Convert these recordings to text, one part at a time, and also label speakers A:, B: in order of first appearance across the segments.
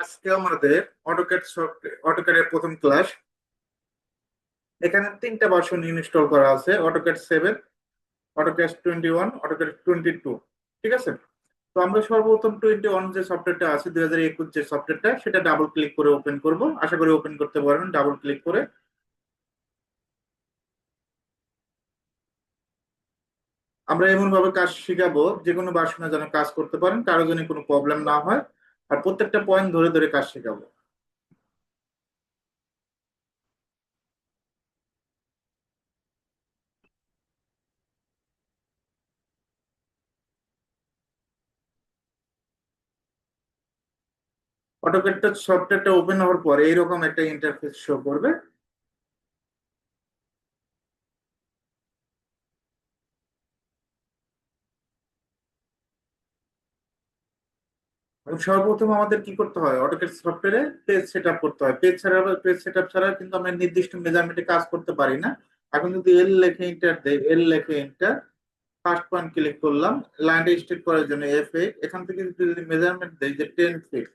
A: আজকে আমাদের AutoCAD software অটোক্যাডের প্রথম ক্লাস এখানে তিনটা ভার্সন ইনস্টল করা আছে AutoCAD seven AutoCAD twenty one AutoCAD twenty two ঠিক আছে? তো আমরা সর্বপ্রথম টোয়েন্টি ওয়ান যে সফটওয়্যারটা আছে দুই হাজার একুশ যে সফটওয়্যারটা সেটা ডাবল ক্লিক করে ওপেন করব। আশা করি ওপেন করতে পারবেন ডাবল ক্লিক করে। আমরা এমন ভাবে কাজ শিখাবো যে কোনো ভার্সনে যেন কাজ করতে পারেন, কারও যেন কোনো প্রবলেম না হয়। আর প্রত্যেকটা পয়েন্ট ধরে ধরে কাজ শেখাবো? অটোকেটটা সফটওয়্যারটা ওপেন হওয়ার পর এইরকম একটা ইন্টারফেস শো করবে। সর্বপ্রথম আমাদের কি করতে হয়? অটোক্যাড সফটওয়্যারে পেজ সেট আপ করতে হয়। পেজ ছাড়া পেজ সেট ছাড়া কিন্তু আমরা নির্দিষ্ট মেজারমেন্টে কাজ করতে পারি না। এখন যদি এল লেখে এন্টার দেয় এল লেখে এন্টার ফার্স্ট পয়েন্ট ক্লিক করলাম লাইনটা স্ট্রেট করার জন্য এফ এ এখান থেকে যদি মেজারমেন্ট দেয় যে টেন ফিট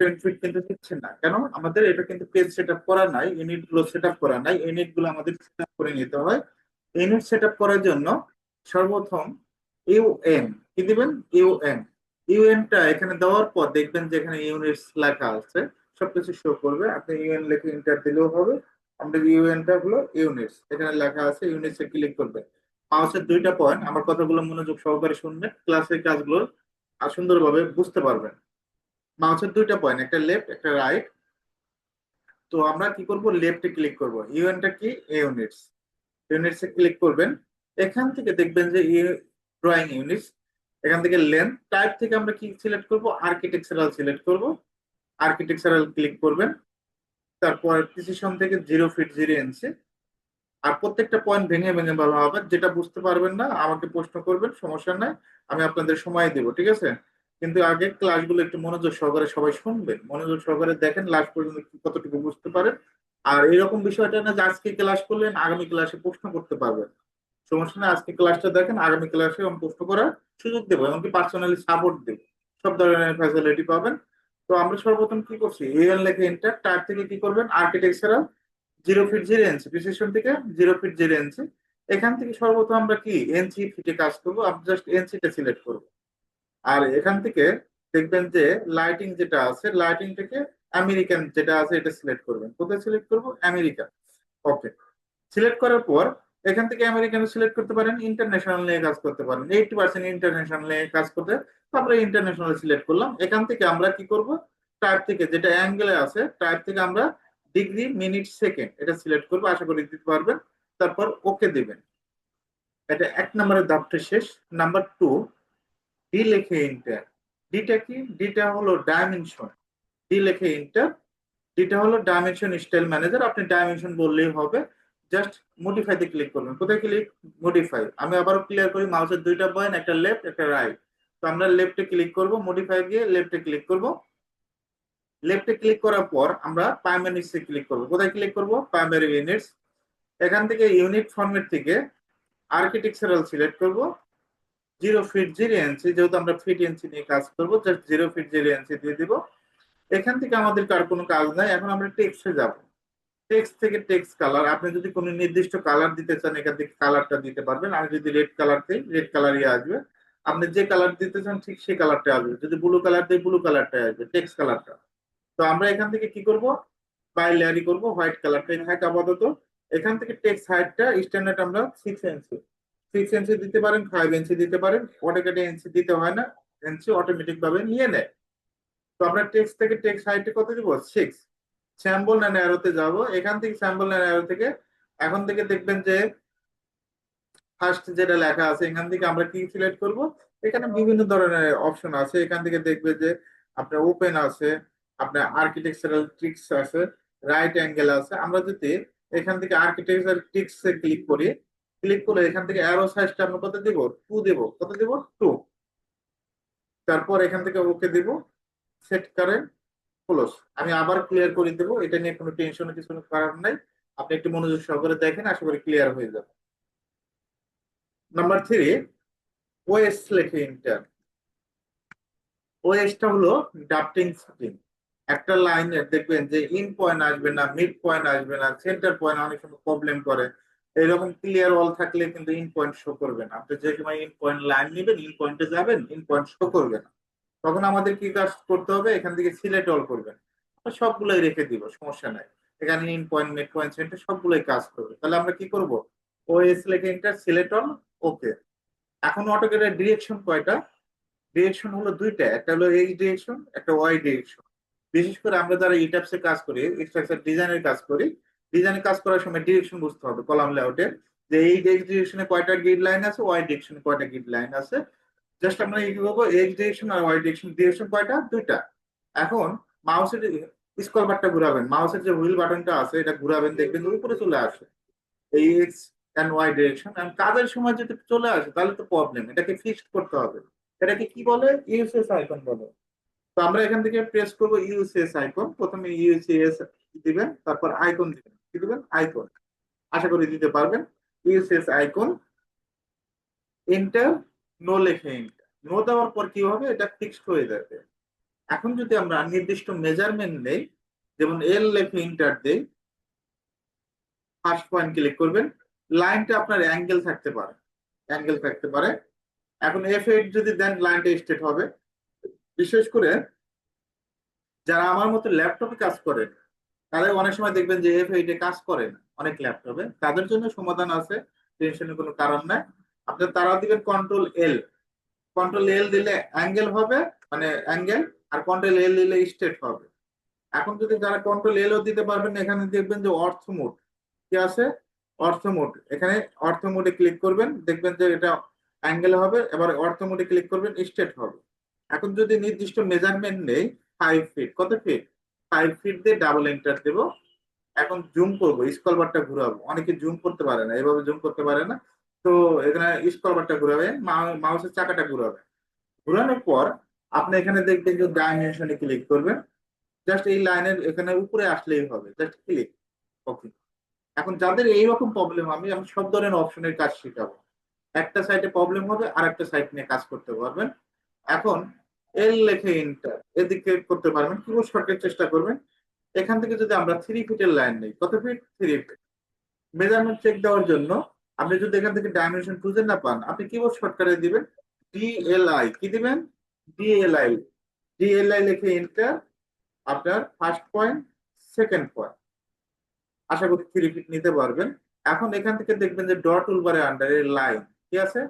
A: টেন ফিট কিন্তু দিচ্ছে না। কেন? আমাদের এটা কিন্তু পেজ সেট আপ করা নাই ইউনিটগুলো সেট আপ করা নাই ইউনিটগুলো আমাদের সেট আপ করে নিতে হয়। ইউনিট সেট আপ করার জন্য সর্বপ্রথম ইউ এন কি দিবেন? ইউ এন ইউএনটা এখানে দেওয়ার পর দেখবেন যে এখানে ইউনিটস লেখা আছে, সবকিছু শো করবে। আপনি ইউএন লেখে ইন্টার দিলেও হবে। আমাদের ইউএনটা হলো ইউনিটস এখানে লেখা আছে ইউনিটস এ ক্লিক করবে। মাউসের দুইটা পয়েন্ট আমার কথাগুলো মনোযোগ সহকারে শুনবেন ক্লাসের কাজগুলো সুন্দরভাবে বুঝতে পারবেন। মাউসের দুইটা পয়েন্ট একটা লেফট একটা রাইট তো আমরা কি করব? লেফটে ক্লিক করব। ইউএনটা কি? ইউনিটস ইউনিটস এ ক্লিক করবেন। এখান থেকে দেখবেন যে ড্রয়িং ইউনিটস এখান থেকে লেন্থ টাইপ থেকে আমরা কি সিলেক্ট করব? আর্কিটেকচারাল সিলেক্ট করব। আর্কিটেকচারাল ক্লিক করবেন। তারপর প্রিসিশন থেকে জিরো ফিট জিরো ইঞ্চি আর প্রত্যেকটা পয়েন্ট ভেঙে ভেঙে বলা হবে। যেটা বুঝতে পারবেন না, আমাকে প্রশ্ন করবেন, সমস্যা নাই, আমি আপনাদের সময় দেব, ঠিক আছে? কিন্তু আগে ক্লাসগুলো একটু মনোযোগ সহকারে সবাই শুনবেন। মনোযোগ সহকারে দেখেন লাস্ট পর্যন্ত কতটুকু বুঝতে পারেন। আর এরকম বিষয়টা না যে আজকে ক্লাস করলেন, আগামী ক্লাসে প্রশ্ন করতে পারবেন। সমস্যা নেই, আজকে ক্লাসটা দেখেন, আগামী ক্লাসে আমি প্রশ্ন করার সুযোগ দেবো এমনকি পার্সোনালি সাপোর্ট দেবো। সব ধরনের ফ্যাসিলিটি পাবেন। তো আমরা সর্বপ্রথম কি করছি? এএল লেখে এন্টার টার থেকে কি করবেন? Architectural zero feet zero inch precision থেকে জিরো ফিট জিরো এনসি এখান থেকে সর্বপ্রথম আমরা কি? এনসি ফিটে কাজ করব আমরা জাস্ট এনসিটা সিলেক্ট করব। আর এখান থেকে দেখবেন যে লাইটিং যেটা আছে লাইটিং থেকে আমেরিকান যেটা আছে, এটা সিলেক্ট করবেন। কোথায় সিলেক্ট করব? আমেরিকা ওকে সিলেক্ট করার পর এখান থেকে আমেরিকান সিলেক্ট করতে পারেন ইন্টারন্যাশনাল নিয়ে কাজ করতে পারেন। এইটি পার্সেন্ট ইন্টারন্যাশনাল নিয়ে কাজ করতে, তারপরে ইন্টারন্যাশনাল সিলেক্ট করলাম। এখান থেকে আমরা কি করব? টাইপ থেকে যেটা অ্যাঙ্গেলে আছে টাইপ থেকে আমরা ডিগ্রি মিনিট সেকেন্ড এটা সিলেক্ট করব, আশা করি দিতে পারবেন। তারপর ওকে দিবেন। এটা এক নম্বরের ধাপটা শেষ। নাম্বার টু ডি লেখে ইন্টার ডিটা কি? ডিটা হলো ডাইমেনশন ডি লেখে ইন্টার ডিটা হলো ডাইমেনশন স্টাইল ম্যানেজার আপনি ডাইমেনশন বললেই হবে। জাস্ট মডিফাইতে ক্লিক করবেন। কোথায় ক্লিক মডিফাই আমি আবারও ক্লিয়ার করি, মাউসের দুইটা পয়েন্ট একটা লেফট একটা রাইট তো আমরা লেফটে ক্লিক করব মডিফাই গিয়ে লেফটে ক্লিক করব। লেফটে ক্লিক করার পর আমরা প্রাইমারি ইউনিটসে ক্লিক করব। কোথায় ক্লিক করব? প্রাইমারি ইউনিটস এখান থেকে ইউনিট ফরম্যাট থেকে আর্কিটেকচারাল সিলেক্ট করব। জিরো ফিট জিরো এনসি যেহেতু আমরা ফিট এনসি নিয়ে কাজ করব just zero feet zero inch দিয়ে দিব। এখান থেকে আমাদের কার কোনো কাজ নাই। এখন আমরা টেক্সটে যাব। টেক্সট থেকে টেক্সট কালার আপনি যদি কোনো নির্দিষ্ট কালার দিতে চান, এখান থেকে কালারটা দিতে পারবেন। আমি যদি রেড কালার দিই রেড কালারই আসবে। আপনি যে কালার দিতে চান, ঠিক সেই কালারটা আসবে। যদি ব্লু কালার দিই ব্লু কালারটাই আসবে টেক্সট কালারটা তো আমরা এখান থেকে কি করব? বাই লেয়ারি করব হোয়াইট কালারটাই থাকে আপাতত। এখান থেকে টেক্সট হাইটটা স্ট্যান্ডার্ড আমরা সিক্স ইঞ্চি সিক্স ইঞ্চি দিতে পারেন ফাইভ ইঞ্চি দিতে পারেন। অটোকেটে ইঞ্চি দিতে হয় না। ইঞ্চি অটোমেটিক ভাবে নিয়ে নেয়। তো আমরা টেক্সট থেকে টেক্সট হাইটে কত দিব? সিক্স স্যাম্বল না অ্যারোতে যাব। এখান থেকে স্যাম্বল না অ্যারো থেকে এখন থেকে দেখবেন যে ফার্স্ট যেটা লেখা আছে, এখান থেকে আমরা কি সিলেক্ট করব? এখানে বিভিন্ন ধরনের অপশন আছে। এখান থেকে দেখবে যে আপনার ওপেন আছে, আপনার আর্কিটেকচারাল ট্রিক্স আছে রাইট অ্যাঙ্গেল আছে। আমরা যদি এখান থেকে আর্কিটেকচারাল ট্রিক্স এ ক্লিক করি ক্লিক করলে এখান থেকে অ্যারো সাইজটা আমরা কত দিব? টু দেব। কত দিব? টু তারপর এখান থেকে ওকে দিব। সেট কারেন্ট ক্লোজ আমি আবার ক্লিয়ার করে দেব, এটা নিয়ে কোনো টেনশন কিছু করার নাই। আপনি একটু মনোযোগ সহকারে দেখেন, আশা করি ক্লিয়ার হয়ে যাবে। নাম্বার থ্রি ওএস লেখে ইন্টার ওএসটা হলো ডাফটিং সেটিং একটা লাইনে দেখবেন যে ইন পয়েন্ট আসবে না মিড পয়েন্ট আসবে না সেন্টার পয়েন্ট অনেক সময় প্রবলেম করে। এরকম ক্লিয়ার অল থাকলে কিন্তু ইন পয়েন্ট শো করবে না। আপনি যে সময় ইন পয়েন্ট লাইন নেবেন ইন পয়েন্টে যাবেন ইন পয়েন্ট শো করবে না। তখন আমাদের কি কাজ করতে হবে? এখান থেকে সিলেক্ট অল করবেন। সবগুলোই রেখে দিব, সমস্যা নাই। এখানে end point mid point center সবগুলোই কাজ করবে। তাহলে আমরা কি করব? ওএস লেখে এন্টার সিলেক্ট অল ওকে এখন অটোকেটের ডিরেকশন কয়টা? ডিরেকশন হলো দুইটা। একটা হলো এই ডিরেকশন একটা ওয়াই ডিরেকশন বিশেষ করে আমরা যারা ইটাপসে কাজ করি স্ট্রাকচার ডিজাইনের কাজ করি ডিজাইনের কাজ করার সময় ডিরেকশন বুঝতে হবে, কলাম লেআউটের যে এই ডিরেকশনে কয়টা গ্রিড লাইন আছে ওয়াই ডিরেকশনে কয়টা গ্রিড লাইন আছে জাস্ট আমরা কি করব? এক্স ডিরেকশন আর ওয়াই ডিরেকশন ডিরেকশন কয়টা? দুইটা। এখন মাউসের স্কল বারটা ঘুরাবেন। মাউসের যে হুইল বাটনটা আছে, এটা ঘুরাবেন, দেখবেন উপরে চলে আসে। এই এক্স অ্যান্ড ওয়াই ডিরেকশন কাজের সময় যদি চলে আসে, তাহলে তো প্রবলেম এটাকে ফিক্সড করতে হবে। এটাকে কি বলে? ইউসএস আইকন বলে। তো আমরা এখান থেকে প্রেস করব ইউসিএস আইকন প্রথমে ইউসিএস দিবেন, তারপর আইকন দিবেন। কি দিবেন? আইকন আশা করি দিতে পারবেন। ইউসিএস আইকন এন্টার নো লেখে নো দেওয়ার পর কি হবে? এটা ফিক্সড হয়ে যাবে। এখন যদি আমরা নির্দিষ্ট মেজারমেন্ট নেই, যেমন এল লেখে ইন্টার দেই ফার্স্ট পয়েন্ট ক্লিক করবেন লাইনটা আপনার অ্যাঙ্গেল থাকতে পারে। অ্যাঙ্গেল থাকতে পারে। এখন এফ এইট যদি দেন লাইনটা স্টেট হবে। বিশেষ করে যারা আমার মতো ল্যাপটপে কাজ করেন তাদের অনেক সময় দেখবেন যে এফ এইটে কাজ করে না, অনেক ল্যাপটপে তাদের জন্য সমাধান আছে টেনশনের কোনো কারণ নাই। আপনার তারা দিবেন কন্ট্রোল এল কন্ট্রোল এল দিলে অ্যাঙ্গেল হবে মানে অ্যাঙ্গেল আর কন্ট্রোল এল দিলে স্টেট হবে। এখন যদি যারা কন্ট্রোল এলও দিতে পারবেন, এখানে দেখবেন যে অর্থ মোড কি আছে? অর্থ মোড এখানে অর্থ মোডে ক্লিক করবেন, দেখবেন যে এটা অ্যাঙ্গেল হবে, এবার অর্থ মোডে ক্লিক করবেন স্টেট হবে। এখন যদি নির্দিষ্ট মেজারমেন্ট নেই ফাইভ ফিট কত ফিট ফাইভ ফিট দিয়ে ডাবল এন্টার দেব। এখন জুম করব স্কলবারটা ঘুরাবো। অনেকে জুম করতে পারে না, এভাবে জুম করতে পারে না। তো এখানে স্কল বারটা ঘুরাবে মাউসের চাকাটা ঘুরাবে। ঘুরানোর পর আপনি এখানে দেখবেন যে ডাইমেনশনে ক্লিক করবেন জাস্ট এই লাইনের এখানে উপরে আসলেই হবে। জাস্ট ক্লিক ওকে এখন যাদের এইরকম প্রবলেম আমি আমি সব ধরনের অপশনের কাজ শেখাবো। একটা সাইডে প্রবলেম হবে আর একটা সাইড নিয়ে কাজ করতে পারবেন। এখন এল লেখে ইন্টার এদিকে করতে পারবেন কিবোর্ড শর্টের চেষ্টা করবেন। এখান থেকে যদি আমরা থ্রি ফিটের লাইন নেই, কত feet three feet measurement check দেওয়ার জন্য আপনি যদি এখান থেকে ডাইমেনশন খুঁজে না পান, আপনি কি কিবোর্ড শর্টকাটে দিবেন ডিএলআই কি দিবেন? ডিএলআই ডিএলআই লিখে ইন্টার আপনার ফার্স্ট পয়েন্ট সেকেন্ড পয়েন্ট আশা করি থ্রি ফিট নিতে পারবেন। এখন এখান থেকে দেখবেন যে ডট উলবারে আন্ডারে লাইন কি আছে?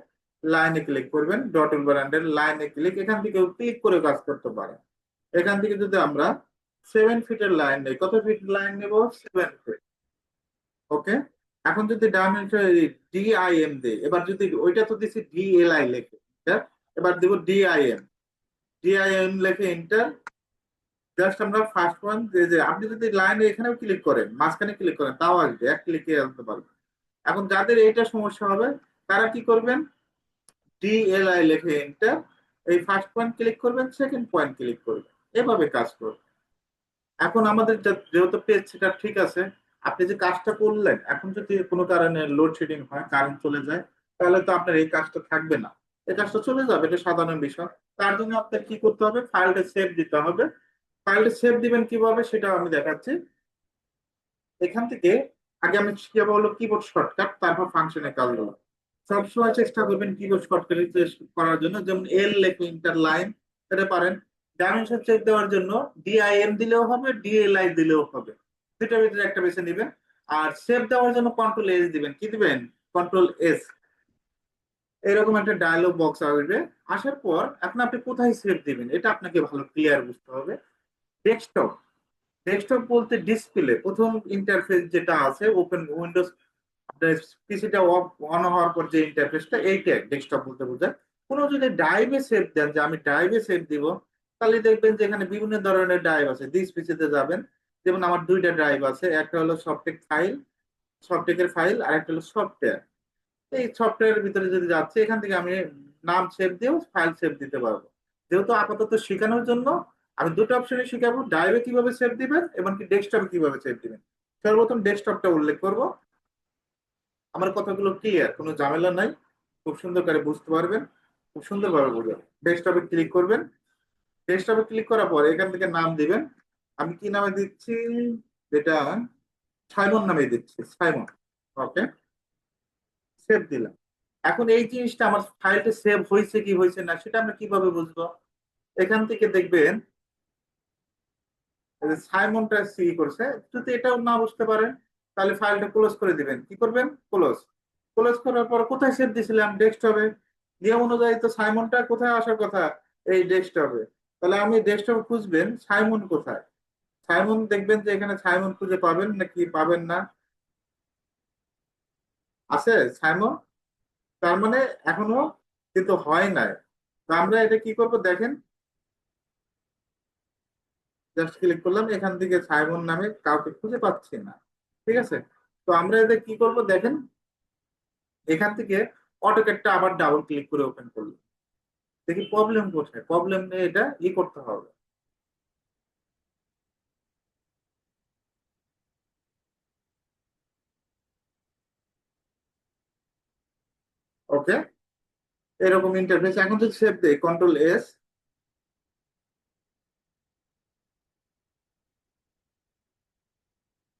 A: লাইনে ক্লিক করবেন ডট উলবার আন্ডার লাইনে ক্লিক এখান থেকে ক্লিক করে কাজ করতে পারেন। এখান থেকে যদি আমরা সেভেন ফিটের লাইন নেই, কত ফিট লাইন নেব? সেভেন ফিট ওকে এখন যদি ডাইমেনশন ডিআইএম দেই এবার যদি ওইটা তো দিছি ডিএলআই লেখে এবার দেব ডিআইএম ডিআইএম লেখে এন্টার জাস্ট আমরা ফার্স্ট ওয়ান যে যে, আপনি যদি লাইনে এখানেও ক্লিক করেন, মাঝখানে ক্লিক করেন, তাও আসবে, এক ক্লিকে আনতে পারবেন। এখন যাদের এইটা সমস্যা হবে, তারা কি করবেন? ডিএলআই লেখে এন্টার এই ফার্স্ট পয়েন্ট ক্লিক করবেন সেকেন্ড পয়েন্ট ক্লিক করবেন। এভাবে কাজ করবেন। এখন আমাদের যেহেতু পেজ সেটা ঠিক আছে আপনি যে কাজটা করলেন, এখন যদি কোনো কারণে লোডশেডিং হয় কারেন্ট চলে যায়, তাহলে তো আপনার এই কাজটা থাকবে না। এই কাজটা চলে যাবে, এটা সাধারণ বিষয়। তার জন্য আপনার কি করতে হবে? ফাইলটা সেভ দিতে হবে। ফাইলটা সেভ দিবেন কীভাবে সেটা আমি দেখাচ্ছি। এখান থেকে আগে আমি শিখাবো হলো কিবোর্ড শর্টকাট তারপর ফাংশনের কাজগুলো সবসময় চেষ্টা করবেন কিবোর্ড শর্টকাট করার জন্য। যেমন এল লেখে ইন্টার লাইন এটা পারেন। ডাইমেনশন চেক দেওয়ার জন্য ডিআইএম দিলেও হবে ডিএলআই দিলেও হবে। দুটার ভিতরে একটা বেছে নেবেন আর সেভ দেওয়ার জন্য কন্ট্রোল এস দিবেন। কি দিবেন? কন্ট্রোল এস এরকম একটা ডায়লগ বক্স আসবে। আসার পর এখন আপনি কোথায় সেভ দিবেন? এটা আপনাকে ভালো ক্লিয়ার বুঝতে হবে। ডেস্কটপ ডেস্কটপ বলতে ডিসপ্লে প্রথম ইন্টারফেস যেটা আছে ওপেন উইন্ডোজ পিসিটা অফ অন হওয়ার পর যে ইন্টারফেসটা এইটা ডেস্কটপ বলতে বোঝায়। কোনো যদি ড্রাইভে সেভ দেন, যে আমি ড্রাইভে সেভ দিব, তাহলে দেখবেন যে এখানে বিভিন্ন ধরনের ড্রাইভ আছে। দিস পিসিতে যাবেন যেমন আমার দুইটা ড্রাইভ আছে, একটা হলো সফটেক ফাইল সফটেকের ফাইল আর একটা হলো সফটওয়্যার এই সফটওয়্যারের ভিতরে যদি যাচ্ছে, এখান থেকে আমি নাম সেভ দিয়েও ফাইল সেভ দিতে পারব। যেহেতু আপাতত শেখানোর জন্য, আমি দুটো অপশনে শিখাবো ড্রাইভে কীভাবে সেভ দিবেন এবং কি ডেস্কটপে কীভাবে সেভ দিবেন। সর্বপ্রথম ডেস্কটপটা উল্লেখ করব। আমার কথাগুলো ক্লিয়ার কোনো ঝামেলা নাই। খুব সুন্দর করে বুঝতে পারবেন। খুব সুন্দরভাবে বুঝবেন। ডেস্কটপে ক্লিক করবেন। ডেস্কটপে ক্লিক করার পর এখান থেকে নাম দিবেন। আমি কি নামে দিচ্ছি? যেটা সাইমন নামে দিচ্ছি, সাইমন। ওকে? সেভ দিলাম। এখন এই জিনিসটা আমার ফাইলটা সেভ হয়েছে কি হয়েছে না, সেটা আমরা কীভাবে বুঝব? এখান থেকে দেখবেন সাইমনটা সি করছে যদি এটাও না বুঝতে পারেন, তাহলে ফাইলটা ক্লোজ করে দিবেন। কি করবেন? ক্লোজ ক্লোজ করার পর কোথায় সেভ দিয়েছিলাম? ডেস্কটপে নিয়ম অনুযায়ী তো সাইমনটা কোথায় আসার কথা? এই ডেস্কটপে তাহলে আমি ডেস্কটপে খুঁজবেন, সাইমন কোথায়? সাইমন দেখবেন যে এখানে সাইমন খুঁজে পাবেন নাকি পাবেন না? আছে সাইমন তার মানে এখনও কিন্তু হয় নাই। তো আমরা এটা কি করব দেখেন। জাস্ট ক্লিক করলাম, এখান থেকে সাইমন নামে কাউকে খুঁজে পাচ্ছি না। ঠিক আছে? তো আমরা এটা কি করব দেখেন। এখান থেকে অটোকেটটা আবার ডাবল ক্লিক করে ওপেন করলাম। দেখি প্রবলেম কোথায়? প্রবলেম এটা ই করতে হবে। ওকে? এরকম ইন্টারফেস এখন যদি সেভ দেই কন্ট্রোল এস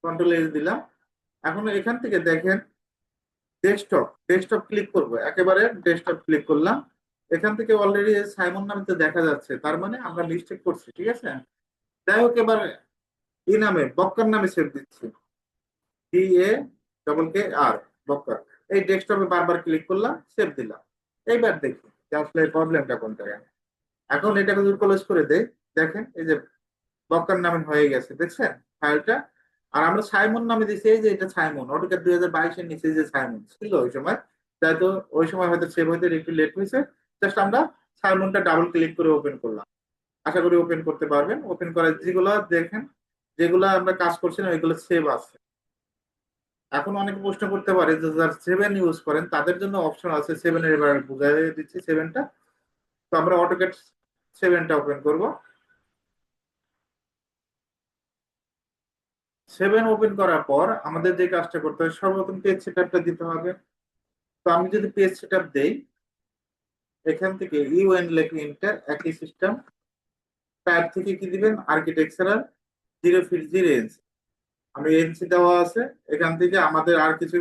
A: কন্ট্রোল এস দিলাম। এখন এখান থেকে দেখেন ডেস্কটপ ডেস্কটপ ক্লিক করব। একেবারে ডেস্কটপ ক্লিক করলাম। এখান থেকে অলরেডি সাইমন নামে তো দেখা যাচ্ছে, তার মানে আমরা মিস্টেক করছি, ঠিক আছে? যাই হোক, এবার ই নামে, বক্কার নামে সেভ দিচ্ছি। D A double K R Bakkar. এই ডেস্কটপে বারবার ক্লিক করলাম সেভ দিলাম। এইবার দেখি আসলে প্রবলেমটা কোন জায়গায়? এখন এটাকে যদি ক্লোজ করে দেই, দেখেন, এই যে বক্কার নামে হয়ে গেছে, দেখছেন? ফাইলটা আর আমরা সাইমন নামে দিচ্ছি এই যে এটা সাইমন, অটোক্যাড দুই হাজার বাইশের নিচে যে সাইমন ছিল ওই সময়, তাই তো ওই সময় হয়তো সেভ হইতে একটু লেট হয়েছে। জাস্ট আমরা সাইমনটা ডাবল ক্লিক করে ওপেন করলাম। আশা করি ওপেন করতে পারবেন। ওপেন করে যেগুলো, দেখেন, যেগুলো আমরা কাজ করছি না, ওইগুলো সেভ আছে। এখন অনেকে প্রশ্ন করতে পারে যে যারা সেভেন ইউজ করেন, তাদের জন্য অপশন আছে সেভেনের এবার বুঝাই দিচ্ছি সেভেনটা তো আমরা অটোকেট সেভেনটা ওপেন করব। সেভেন ওপেন করার পর আমাদের যে কাজটা করতে হবে, সর্বপ্রথম পেজ সেটআপটা দিতে হবে। তো আমি যদি পেজ সেটআপ দেই, এখান থেকে ইউএন লেখে ইন্টার একই সিস্টেম ট্যাব থেকে কি দিবেন? Architectural zero feet zero inch আমি এনসি দেওয়া আছে, এখান থেকে আমাদের আর কিছু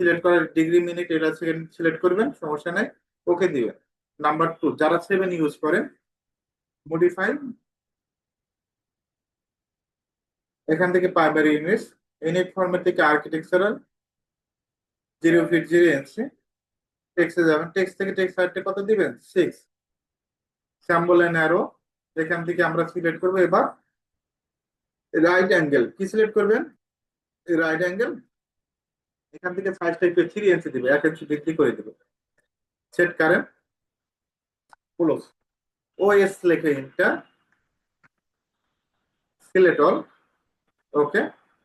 A: সিলেক্ট করার ডিগ্রি মিনিট এটা সিলেক্ট করবেন, সমস্যা নাই ওকে দিবেন। নাম্বার টু যারা সেভেন ইউজ করেন মডিফাই এখান থেকে প্রাইমারি ইউনিটস ইউনিট ফর্মের থেকে architectural zero feet zero inch টেক্সে যাবেন টেক্স থেকে টেক্স হাইটটা কত দিবেন? সিক্স স্যাম্বল এন্ড অ্যারো এখান থেকে আমরা সিলেক্ট করব, এবার রাইট অ্যাঙ্গেল কি সিলেক্ট করবেন? রাইট অ্যাঙ্গেল এখান থেকে সাইজটা একটু থ্রি ইঞ্চি দিবে, এক ইঞ্চি বৃদ্ধি করে দিবে। সেট কারেন্ট ক্লোজ ওএস লেখে enter select all okay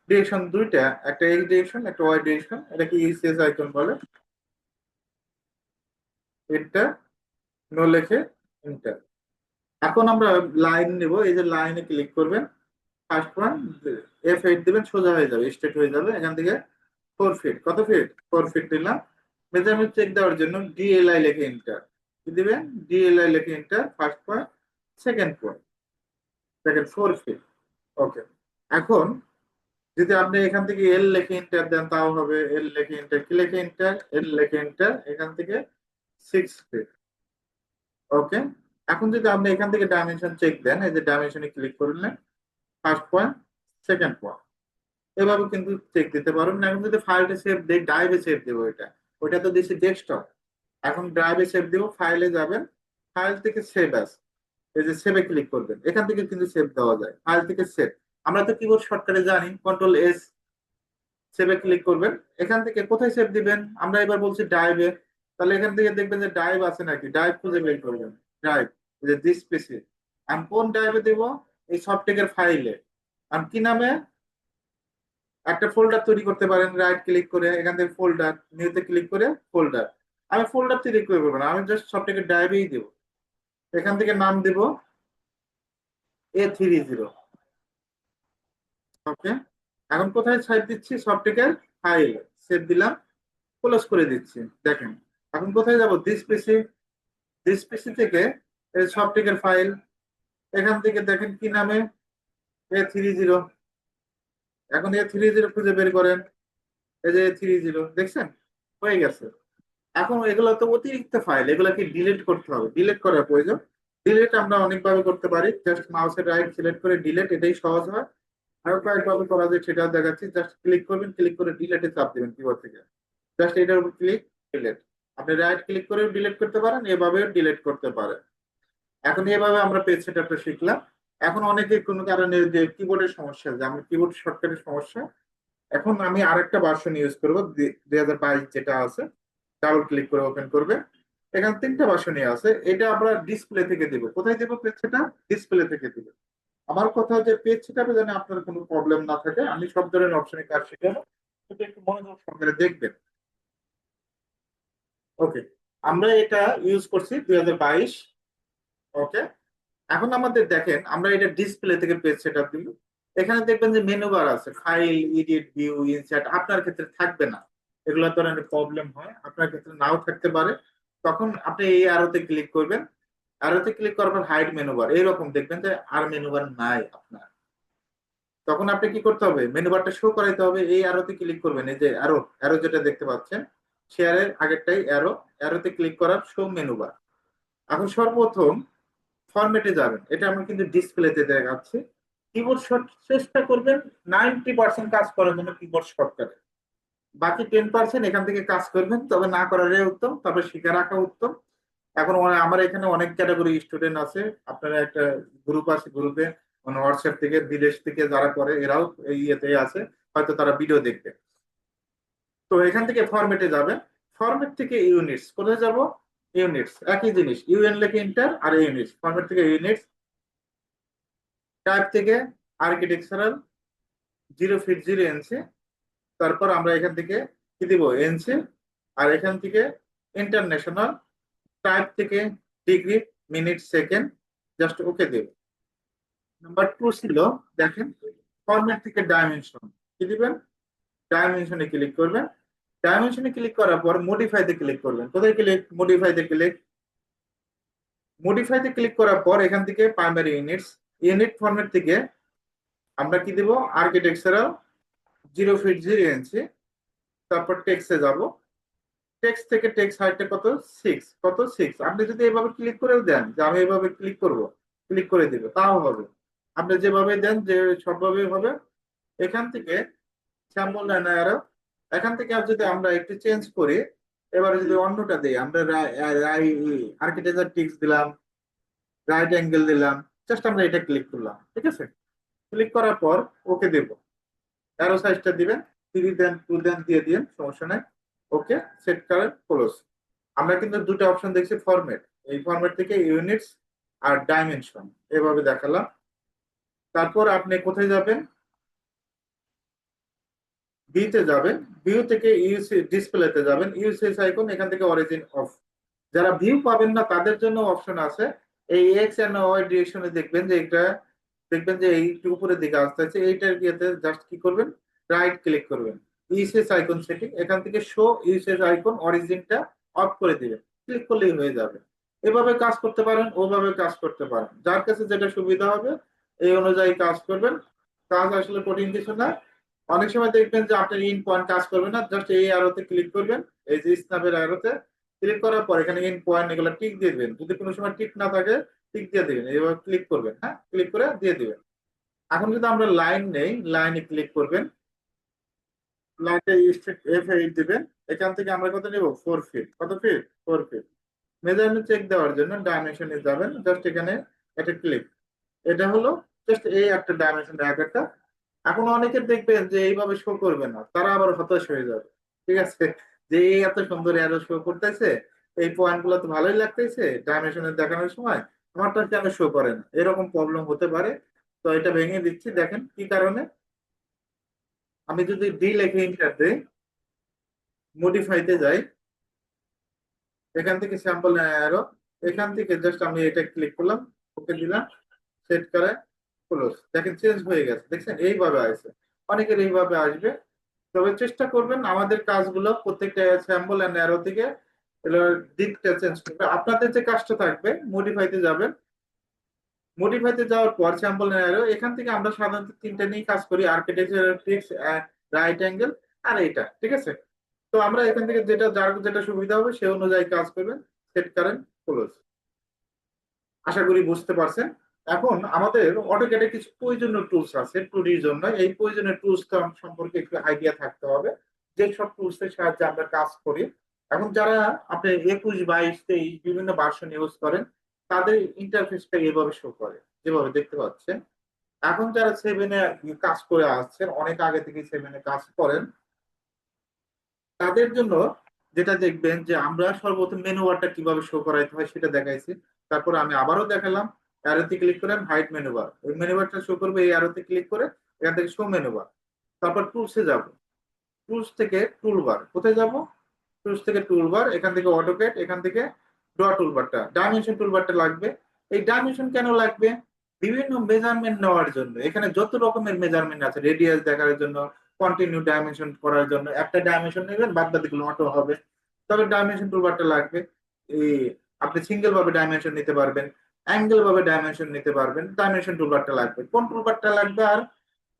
A: direction দুইটা, একটা এক্স ডিরেকশন একটা ওয়াই ডিরেকশন এটাকে ইসিএস আইকন বলে। ইন্টার নো লেখে ইন্টার এখন আমরা লাইন নেব, এই যে লাইনে ক্লিক করবেন। ফার্স্ট ওয়ান এফ এইট দিবেন, সোজা হয়ে যাবে স্ট্রেট হয়ে যাবে, এখান থেকে ফোর ফিট কত ফিট ফোর ফিট দিলাম। মেজারমেন্ট চেক দেওয়ার জন্য ডিএলআই লেখে ইন্টার দিবেন? ডিএলআই লেখে enter first point second point second four feet okay এখন, যদি আপনি এখান থেকে এল লেখে ইন্টার দেন, তাও হবে। এল লেখে ইন্টার কি লেখে ইন্টার এল লেখে ইন্টার এখান থেকে সিক্স ফিট ওকে এখন যদি আপনি এখান থেকে ডাইমেনশন চেক দেন, এই যে ডাইমেনশনে ক্লিক করলেন ফার্স্ট পয়েন্ট সেকেন্ড পয়েন্ট এভাবে কিন্তু চেক দিতে পারবেন এখন যদি ফাইলটা সেভ দেই ড্রাইভে সেভ দেবো এটা। ওইটা তো দিচ্ছি ডেস্কটপ এখন ড্রাইভে সেভ দিব ফাইলে যাবেন ফাইল থেকে সেভ আস এই যে সেভে ক্লিক করবেন, এখান থেকে কিন্তু সেভ দেওয়া যায় ফাইল থেকে সেভ আমরা তো কিবোর্ড শর্টকাটে জানি কন্ট্রোল এস সেভে ক্লিক করবেন। এখান থেকে কোথায় সেভ দিবেন? আমরা এবার বলছি ড্রাইভে তাহলে এখান থেকে দেখবেন যে ড্রাইভ আছে নাকি? ড্রাইভ খুঁজে বের করবেন। ড্রাইভ যে দিস পিসি আমি কোন ড্রাইভে দেব? এই সফটটেকের ফাইলে আর কি নামে? একটা ফোল্ডার তৈরি করতে পারেন রাইট ক্লিক করে, এখান থেকে ফোল্ডার নিউতে ক্লিক করে ফোল্ডার আমি ফোল্ডার তৈরি করব না, আমি জাস্ট সফটটেকের ড্রাইভেই দেব। এখান থেকে নাম দেব এ থ্রি জিরো ওকে এখন কোথায় সাইড দিচ্ছি সফটটেকের ফাইল সেভ দিলাম ক্লোজ করে দিচ্ছি, দেখেন। এখন কোথায় যাব? দিস পিসি দিস পিসি থেকে সফটটেকের ফাইল এখান থেকে দেখেন কি নামে? এ থ্রি জিরো এখন এ থ্রি জিরো খুঁজে বের করেন। এই যে থ্রি জিরো দেখছেন? হয়ে গেছে। এখন এগুলো তো অতিরিক্ত ফাইল এগুলোকে ডিলিট করতে হবে। ডিলিট করার প্রয়োজন। ডিলিট আমরা অনেকভাবে করতে পারি। জাস্ট মাউসের রাইট সিলেক্ট করে ডিলিট এটাই সহজ হয়। আরও কয়েকভাবে করা যায়, সেটাও দেখাচ্ছি। জাস্ট ক্লিক করবেন ক্লিক করে ডিলেটে চাপ দেবেন কিবোর্ড থেকে। জাস্ট এটার উপর ক্লিক ডিলেট আপনি রাইট ক্লিক করে ডিলেট করতে পারেন, এভাবেও ডিলেট করতে পারেন। এখন এভাবে আমরা পেজ সেটআপটা শিখলাম। এখন অনেকে কোনো কারণে যে কিবোর্ডের সমস্যা, যে আমরা কিবোর্ড শর্টকাটের সমস্যা, এখন আমি আরেকটা ভার্সন ইউজ করব দুই হাজার বাইশ যেটা আছে ডাবল ক্লিক করে ওপেন করবে। এখানে তিনটা ভার্সনই আছে, এটা আমরা ডিসপ্লে থেকে দিব। কোথায় দেবো পেজ সেটআপ ডিসপ্লে থেকে দিব। আমার কথা যে পেজ সেটআপে যেন আপনার কোনো প্রবলেম না থাকে, আমি সব ধরনের অপশনে কাজ শিখাবো। সেটা একটু মনোযোগ সহকারে দেখবেন। ওকে আমরা এটা ইউজ করছি দুই হাজার বাইশ। ওকে এখন আমাদের দেখেন, আমরা এটা ডিসপ্লে থেকে পেজ সেটআপ দিব। এখানে দেখবেন যে মেনু বার আছে। ফাইল এডিট ভিউ ইনসার্ট আপনার ক্ষেত্রে থাকবে না। এগুলো ধরনের প্রবলেম হয়। আপনার ক্ষেত্রে নাও থাকতে পারে। তখন আপনি এই আরোতে ক্লিক করবেন। আরোতে ক্লিক করার পর হাইড মেনু বার এইরকম দেখবেন যে আর মেনু বার নাই আপনার। তখন আপনি কি করতে হবে? মেনু বারটা শো করাইতে হবে। এই আরোতে ক্লিক করবেন। এই যে অ্যারো অ্যারো যেটা দেখতে পাচ্ছেন শেয়ারের আগেরটাই অ্যারো অ্যারোতে ক্লিক করার শো মেনু বার এখন সর্বপ্রথম ফরম্যাটে যাবেন। এটা আমি কিন্তু ডিসপ্লেতে দেখাচ্ছি। কিবোর্ড শর্ট চেষ্টা করবেন নাইনটি পার্সেন্ট কাজ করার জন্য কিবোর্ড শর্টকাটে বাকি টেন পার্সেন্ট এখান থেকে কাজ করবেন, তবে না করারই উত্তম, তবে শিখে রাখা উত্তম। এখন আমার এখানে অনেক ক্যাটাগরি স্টুডেন্ট আছে। আপনারা একটা গ্রুপ আছে গ্রুপে মানে হোয়াটসঅ্যাপ থেকে, বিদেশ থেকে যারা করে, এরাও এই ইয়েতে আছে। হয়তো তারা ভিডিও দেখবে। তো এখান থেকে ফরম্যাটে যাবেন। ফরম্যাট থেকে ইউনিটস কোথায় যাব? ইউনিটস একই জিনিস ইউএন লেখে ইন্টার আর ইউনিটস ফরম্যাট থেকে ইউনিটস টাইপ থেকে architectural zero feet zero inch তারপর আমরা এখান থেকে কি দিব এনসি আর এখান থেকে ইন্টারন্যাশনাল টাইপ থেকে degree minute second just okay দেব। নাম্বার টু ছিল, দেখেন ফরম্যাট থেকে ডাইমেনশন কি দিবেন? ডাইমেনশনে ক্লিক করবেন। ডাইমেনশনে ক্লিক করার পর মডিফাইতে ক্লিক করবেন কোথায় ক্লিক মডিফাইতে ক্লিক মডিফাইতে ক্লিক করার পর এখান থেকে প্রাইমারি ইউনিটস ইউনিট ফরম্যাট থেকে আমরা কি দিব? Architectural zero feet zero inch তারপর টেক্সে যাব। টেক্সট থেকে টেক্সট হাইটটা কত? সিক্স কত? সিক্স আপনি যদি এভাবে ক্লিক করে দেন, যে আমি এভাবে ক্লিক করব ক্লিক করে দিব, তাও হবে। আপনি যেভাবে দেন, যে সবভাবে হবে। এখান থেকে স্যাম্পল আরও এখান থেকে আর যদি আমরা একটু চেঞ্জ করি, এবারে যদি অন্যটা দিই, আমরা আর্কিটেকচার টিক্স দিলাম রাইট অ্যাঙ্গেল দিলাম জাস্ট আমরা এটা ক্লিক করলাম, ঠিক আছে? ক্লিক করার পর ওকে দেব। অ্যারো সাইজটা দিবেন থ্রি দেন টু দেন দিয়ে দিন, সমস্যা নাই। ওকে সেট করার ক্লোজ আমরা কিন্তু দুটো অপশন দেখছি ফরম্যাট এই ফরম্যাট থেকে ইউনিটস আর ডাইমেনশন এভাবে দেখালাম। তারপর আপনি কোথায় যাবেন? বিতে যাবেন ভিউ থেকে ইউসি ডিসপ্লেতে যাবেন ইউসিএস আইকন এখান থেকে অরিজিন অফ যারা ভিউ পাবেন না, তাদের জন্য অপশন আছে। এই এক্স এন্ড ওয়াই ডিরেকশনে দেখবেন যে এটা, দেখবেন যে এই উপরের দিকে আসতে আছে, এইটার ইয়েতে জাস্ট কি করবেন? রাইট ক্লিক করবেন। ইউসিএস আইকন সেটিং এখান থেকে শো ইউসিএস আইকন অরিজিনটা অফ করে দিবেন। ক্লিক করলেই হয়ে যাবে। এভাবে কাজ করতে পারেন, ওভাবে কাজ করতে পারেন। যার কাছে যেটা সুবিধা হবে, এই অনুযায়ী কাজ করবেন। কাজ আসলে কঠিন কিছু না। অনেক সময় দেখবেন যে আপনার ইন পয়েন্ট কাজ করবে না জাস্ট এই আরোতে ক্লিক করবেন, এই যে স্ন্যাপের আরোতে ক্লিক করার পর এখানে ইন পয়েন্ট এগুলো টিক দিয়ে দিবেন। যদি কোনো সময় টিক না থাকে টিক দিয়ে দিবেন, এইভাবে ক্লিক করবেন হ্যাঁ? ক্লিক করে দিয়ে দিবেন। এখন যদি আমরা লাইন নেই লাইনে ক্লিক করবেন লাইনটা এফ এইট দিবেন, এখান থেকে আমরা কত নেব? ফোর ফিট কত feet four feet measurement check দেওয়ার জন্য ডাইমেনশনে যাবেন জাস্ট এখানে একটা ক্লিক এটা হলো জাস্ট এই একটা ডাইমেনশন এক একটা এখন অনেকে দেখবেন যে এইভাবে শো করবে না, তারা আবার হতাশ হয়ে যাবে। ঠিক আছে? যে এত সুন্দর অ্যারো শো করতেছে, এই পয়েন্টগুলো তো ভালোই লাগতেছে ডাইমেনশনে দেখানোর সময় আমারটা কেন শো করে না। এরকম প্রবলেম হতে পারে। তো এটা ভেঙে দিচ্ছি। দেখেন কি কারণে? আমি যদি ডি লেখে ইন্টার দিই মডিফাইতে যাই, এখান থেকে স্যাম্পল অ্যারো এখান থেকে জাস্ট আমি এটা ক্লিক করলাম, ওকে দিলাম সেট করে ক্লোজ দেখেন চেঞ্জ হয়ে গেছে, দেখছেন? এইভাবে আসে অনেকের এইভাবে আসবে, তবে চেষ্টা করবেন আমাদের কাজগুলো প্রত্যেকটা স্যাম্পল অ্যান্ড অ্যারো থেকে দিকটা চেঞ্জ করবে। আপনাদের যে কাজটা থাকবে মডিফাইতে যাবেন। মডিফাইতে যাওয়ার পর স্যাম্পল নেয়ারও এখান থেকে আমরা সাধারণত তিনটা নিয়ে কাজ করি আর্কিটেকচার রাইট অ্যাঙ্গেল আর এটা ঠিক আছে? তো আমরা এখান থেকে যেটা, যার যেটা সুবিধা হবে সে অনুযায়ী কাজ করবেন সেট কারেন্ট ক্লোজ আশা করি বুঝতে পারছেন। এখন আমাদের অটোক্যাডে কিছু প্রয়োজনীয় টুলস আছে টুডির জন্য। এই প্রয়োজনীয় টুলস সম্পর্কে একটু আইডিয়া থাকতে হবে। যে সব টুলস এর সাহায্যে আমরা কাজ করি। এখন যারা আপনি একুশ, বাইশ, তেইশ বিভিন্ন ভার্সন ইউজ করেন, তাদের ইন্টারফেসটা এভাবে শো করে, যেভাবে দেখতে পাচ্ছেন। এখন যারা সেভেনে কাজ করে আসছেন, অনেক আগে থেকে সেভেনে কাজ করেন, তাদের জন্য যেটা দেখবেন যে আমরা সর্বপ্রথম মেনু বারটা কীভাবে শো করাইতে হয় সেটা দেখাইছি। তারপর আমি আবারও দেখালাম। অ্যারোতে ক্লিক করেন হাইট মেনু বার ওই মেনু বারটা শো করবে এই অ্যারোতে ক্লিক করে, এখান থেকে শো মেনু বার তারপর টুলসে যাব। টুলস থেকে টুলবার কোথায় যাব? টুলস থেকে টুলবার এখান থেকে অটোকেট এখান থেকে ড্র টুলবারটা ডাইমেনশন টুলবারটা লাগবে। এই ডাইমেনশন কেন লাগবে? বিভিন্ন মেজারমেন্ট নেওয়ার জন্য। এখানে যত রকমের মেজারমেন্ট আছে রেডিয়াস দেখার জন্য কন্টিনিউ ডাইমেনশন করার জন্য, একটা ডাইমেনশন নেবেন, বাদ বাকিগুলো অটো হবে। তবে ডাইমেনশন টুলবারটা লাগবে। এই আপনি সিঙ্গেল ভাবে ডাইমেনশন নিতে পারবেন। অ্যাঙ্গেল ভাবে ডাইমেনশন নিতে পারবেন ডাইমেনশন টুলবারটা লাগবে। কোন টুলবারটা লাগবে আর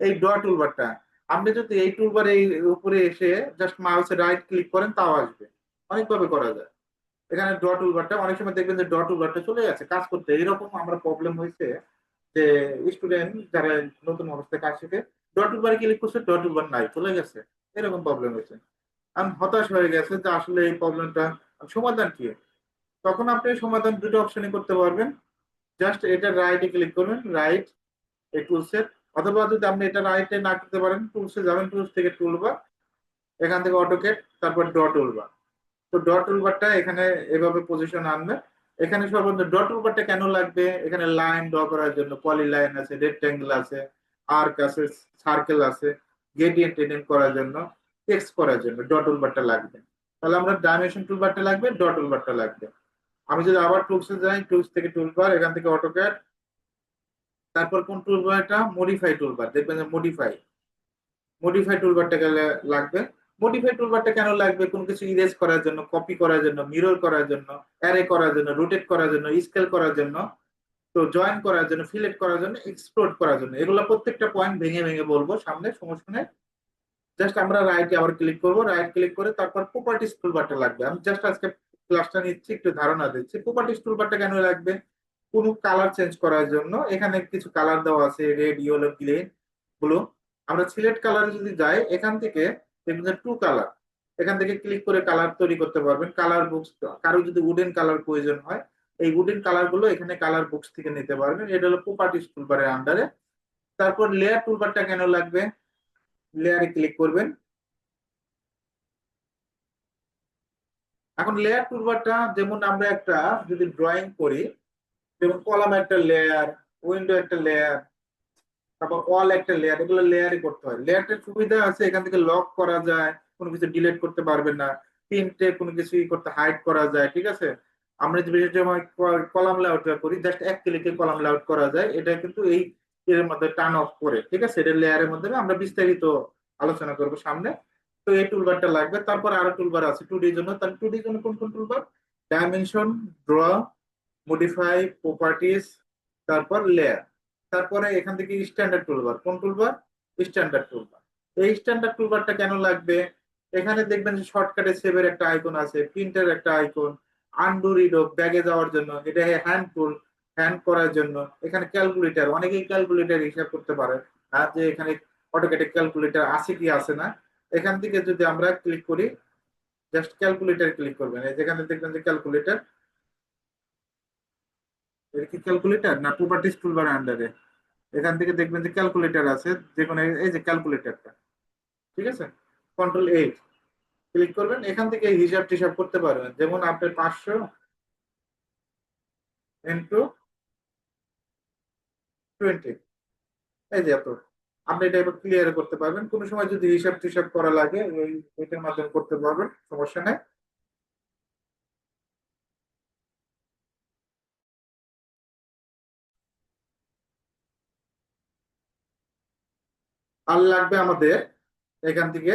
A: এই ড্র টুলবারটা আপনি যদি এই টুলবার এই উপরে এসে জাস্ট মাউসে রাইট ক্লিক করেন, তাও আসবে। অনেকভাবে করা যায়। এখানে ড্র টুলবারটা অনেক সময় দেখবেন যে ড্র টুলবারটা চলে যাচ্ছে। কাজ করতে এরকম আমরা প্রবলেম হয়েছে যে স্টুডেন্ট যারা নতুন অবস্থায় কাজ শিখে ডট টুলবারে ক্লিক করছে ডট টুলবার নাই, চলে গেছে। এরকম প্রবলেম হয়েছে। আমি হতাশ হয়ে গেছে যে আসলে এই প্রবলেমটা সমাধান কি? তখন আপনি সমাধান দুটো অপশনে করতে পারবেন। জাস্ট এটা রাইটে ক্লিক করবেন রাইট এই টুলসের অথবা যদি আপনি এটা রাইটে না করতে পারেন টুলসে যাবেন টুলস থেকে টুলবার এখান থেকে অটোকেট তারপর ডট টুলবার তো ডট টুলবারটা এখানে এভাবে পজিশন আনবে। এখানে সর্বপ্রথম ডট টুলবারটা কেন লাগবে? এখানে লাইন ড্র করার জন্য পলি লাইন আছে রেক্ট্যাঙ্গেল আছে আর্ক আছে সার্কেল আছে গ্রেডিয়েন্ট টেডিয়েন্ট করার জন্য টেক্সট করার জন্য ডট টুলবারটা লাগবে। তাহলে আমরা ডাইমেনশন টুলবারটা লাগবে ডট টুলবারটা লাগবে। আমি যদি আবার টুলসে যাই টুলস থেকে টুলবার এখান থেকে অটোক্যাড তারপর কোন টুলবারটা মডিফাই টুলবার দেখবেন যে মডিফাই মডিফাই টুলবারটা গেলে লাগবে। মডিফাই টুলবারটা কেন লাগবে? কোনো কিছু ইরেজ করার জন্য কপি করার জন্য মিরর করার জন্য অ্যারে করার জন্য রোটেট করার জন্য স্কেল করার জন্য, তো জয়েন করার জন্য ফিলেট করার জন্য এক্সপ্লোর করার জন্য। এগুলো প্রত্যেকটা পয়েন্ট ভেঙে ভেঙে বলব সামনে সমস্যা নেই জাস্ট আমরা রাইটে আবার ক্লিক করব রাইট ক্লিক করে তারপর প্রপার্টিস টুলবারটা লাগবে। আমি জাস্ট আজকে ক্লাসটা নিচ্ছি, একটু ধারণা দিচ্ছি। প্রপার্টিস টুলবারটা কেন লাগবে? কোনো কালার চেঞ্জ করার জন্য। এখানে কিছু কালার দেওয়া আছে রেড ইয়েলো গ্রিন ব্লু আমরা সিলেক্ট কালার যদি যাই, এখান থেকে টু কালার এখান থেকে ক্লিক করে কালার তৈরি করতে পারবেন। কালার বুকস কারও যদি উডেন কালার প্রয়োজন হয়, এই উডেন কালারগুলো এখানে কালার বুকস থেকে নিতে পারবেন। এটা হলো প্রপার্টিস টুলবারের আন্ডারে তারপর লেয়ার টুলবারটা কেন লাগবে? লেয়ারে ক্লিক করবেন। এখন লেয়ার টুলবারটা যেমন আমরা একটা যদি ড্রয়িং করি, যেমন কলাম একটা লেয়ার উইন্ডো একটা লেয়ার তারপর অল একটা লেয়ার এগুলো লেয়ারই করতে হয়। লেয়ারটার সুবিধা আছে, এখান থেকে লক করা যায়, কোনো কিছু ডিলিট করতে পারবেন না। প্রিন্টে কোনো কিছু করতে হাইড করা যায়, ঠিক আছে? আমরা যে সময় কলাম লেআউট করি জাস্ট এক ক্লিকে কলাম লেআউট করা যায়। এটা কিন্তু এই এর মধ্যে টার্ন অফ করে, ঠিক আছে? এটা লেয়ারের মধ্যে আমরা বিস্তারিত আলোচনা করব সামনে। তো এই টুলবারটা লাগবে। তারপর আরও টুলবার আছে। টু ডির জন্য। তাহলে টু জন্য কোন কোন toolbar dimension draw modify properties তারপর লেয়ার তারপরে এখান থেকে স্ট্যান্ডার্ড টুলবার কোন টুলবার স্ট্যান্ডার্ড টুলবার এই স্ট্যান্ডার্ড টুলবারটা কেন লাগবে? এখানে দেখবেন যে শর্টকাটে সেভের একটা আইকন আছে প্রিন্টের একটা আইকন আন্ডু রিডো ব্যাগে যাওয়ার জন্য, এটা হ্যান্ড টুল হ্যান্ড করার জন্য। এখানে ক্যালকুলেটর অনেকেই ক্যালকুলেটর হিসাব করতে পারে। আর যে এখানে অটোকেটিক ক্যালকুলেটর আছে কি আছে না এখান থেকে যদি আমরা ক্লিক করি জাস্ট ক্যালকুলেটর ক্লিক করবেন। এই যেখানে দেখবেন যে ক্যালকুলেটর এটা কি ক্যালকুলেটর না প্রপার্টিস টুলবার আন্ডারে এখান থেকে দেখবেন যে ক্যালকুলেটর আছে, যে এই যে ক্যালকুলেটরটা ঠিক আছে? কন্ট্রোল এইট ক্লিক করবেন। এখান থেকে হিসাব টিসাব করতে পারবেন। যেমন আপনি পাঁচশো ইন্টু টোয়েন্টি এই যে এত। আপনি এটা এবার ক্লিয়ার করতে পারবেন। কোনো সময় যদি হিসাব টিসাব করা লাগে, ওই এটার মাধ্যমে করতে পারবেন, সমস্যা নেই। আর লাগবে আমাদের এখান থেকে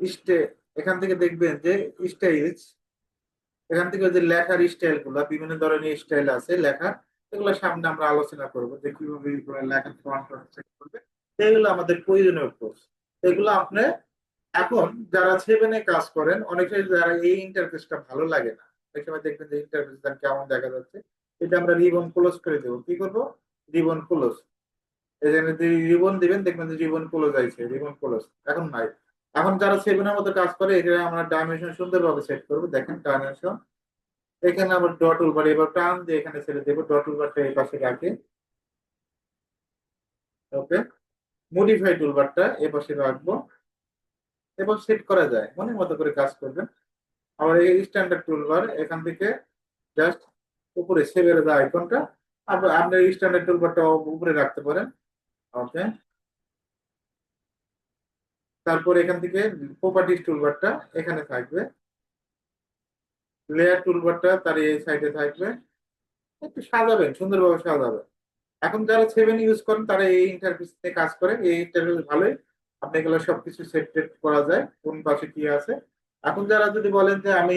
A: স্টে এখান থেকে দেখবেন যে স্টাইলস এখান থেকে যে লেখার স্টাইলগুলা, বিভিন্ন ধরনের স্টাইল আছে, লেখার, এগুলো সামনে আমরা আলোচনা করব যে কীভাবে লেখার লেখা ফন্ট করবে। এগুলো আমাদের প্রয়োজনীয় কোর্স এগুলো আপনি এখন যারা সেভেনে কাজ করেন, অনেকে যারা এই ইন্টারফেসটা ভালো লাগে না, অনেক সময় দেখবেন যে ইন্টারফেস কেমন দেখা যাচ্ছে। এটা আমরা রিবন ক্লোজ করে দেবো। কি করব? রিবন ক্লোজ এখানে রিবন দিবেন, দেখবেন যে রিবন ক্লোজ আছে রিবন ক্লোজ এখন নাই। এখন যারা সেভেনের মতো কাজ করে এটা আমরা ডাইমেনশন সুন্দরভাবে সেট করব। দেখেন ডাইমেনশন এখানে আবার ডট উলবার এবার টান দিয়ে এখানে ছেড়ে দেবো। ডট উলবারটা এই পাশে রাখে। ওকে মডিফাই টুলবারটা এ পাশে রাখব। এবং সেট করা যায়। মনের মতো করে কাজ করবেন। আবার এই স্ট্যান্ডার্ড টুলবার এখান থেকে জাস্ট উপরে সেভের যে আইকনটা আবার আপনি স্ট্যান্ডার্ড টুলবারটা উপরে রাখতে পারেন। ওকে তারপর এখান থেকে প্রপার্টিস টুলবারটা এখানে থাকবে। লেয়ার টুলবারটা তার এই সাইডে থাকবে। একটু সাজাবেন, সুন্দরভাবে সাজাবেন। এখন যারা সেভেন ইউজ করেন, তারা এই ইন্টারফেস নিয়ে কাজ করে, এই ইন্টারফেস ভালোই। আপনি এগুলো সবকিছু সেট টেট করা যায়, কোন পাশে কি আছে। এখন যারা যদি বলেন যে আমি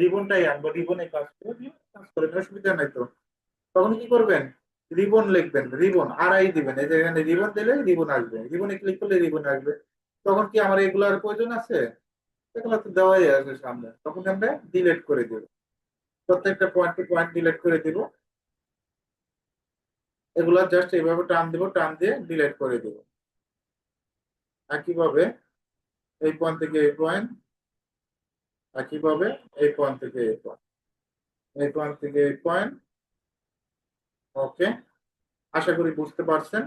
A: রিবনটাই আনব রিবনে কাজ করে কাজ করেন অসুবিধা নাই তো। তখন কি করবেন? রিবন লিখবেন রিবন আর আই দিবেন। এই যে এখানে রিবন দিলে রিবন আসবে। রিবনে ক্লিক করলে রিবন আসবে। তখন কি আমার এগুলার প্রয়োজন আছে? এগুলো তো দেওয়াই আছে সামনে। তখন আমরা ডিলেট করে দেব। প্রত্যেকটা পয়েন্ট টু পয়েন্ট ডিলেট করে দিব। এগুলা জাস্ট এইভাবে টান দিব, টান দিয়ে ডিলেট করে দেব। একইভাবে এই পয়েন্ট থেকে এই পয়েন্ট একইভাবে এই পয়েন্ট থেকে এই পয়েন্ট এই পয়েন্ট থেকে এই পয়েন্ট ওকে আশা করি বুঝতে পারছেন।